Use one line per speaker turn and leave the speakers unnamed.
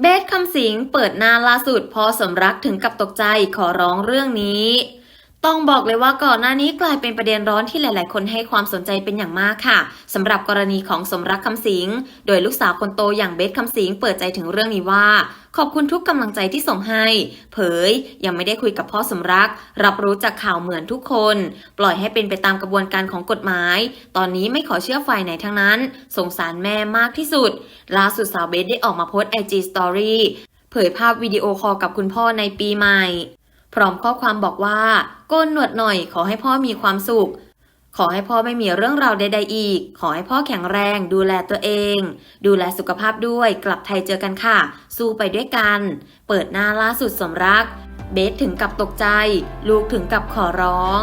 เบสคำสิงเปิดหน้าล่าสุดพอสมรักถึงกับตกใจขอร้องเรื่องนี้ ต้องบอกเลยว่าก่อนหน้านี้กลายเป็นประเด็นร้อนที่หลาย ๆ คนให้ความสนใจเป็นอย่างมากค่ะสำหรับกรณีของสมรักคำสิง โดยลูกสาวคนโตอย่างเบสคำสิง เปิดใจถึงเรื่องนี้ว่า ขอบคุณทุกกำลังใจที่ส่งให้ เผย ยังไม่ได้คุยกับพ่อสมรัก รับรู้จากข่าวเหมือนทุกคน ปล่อยให้เป็นไปตามกระบวนการของกฎหมาย ตอนนี้ไม่ขอเชื่อฝ่ายไหนทั้งนั้น สงสารแม่มากที่สุด ล่าสุดสาวเบสได้ออกมาโพสต์ IG Story เผยภาพวิดีโอคอลกับคุณพ่อในปีใหม่ พร้อมข้อความบอกว่าโกนหนวดหน่อยขอให้พ่อมีความสุข ขอให้พ่อไม่มีเรื่องราวใด ๆ อีก ขอให้พ่อแข็งแรง ดูแลตัวเอง ดูแลสุขภาพด้วย กลับไทยเจอกันค่ะ สู้ไปด้วยกัน เปิดหน้าล่าสุดสมรัก เบสถึงกับตกใจ ลูกถึงกับขอร้อง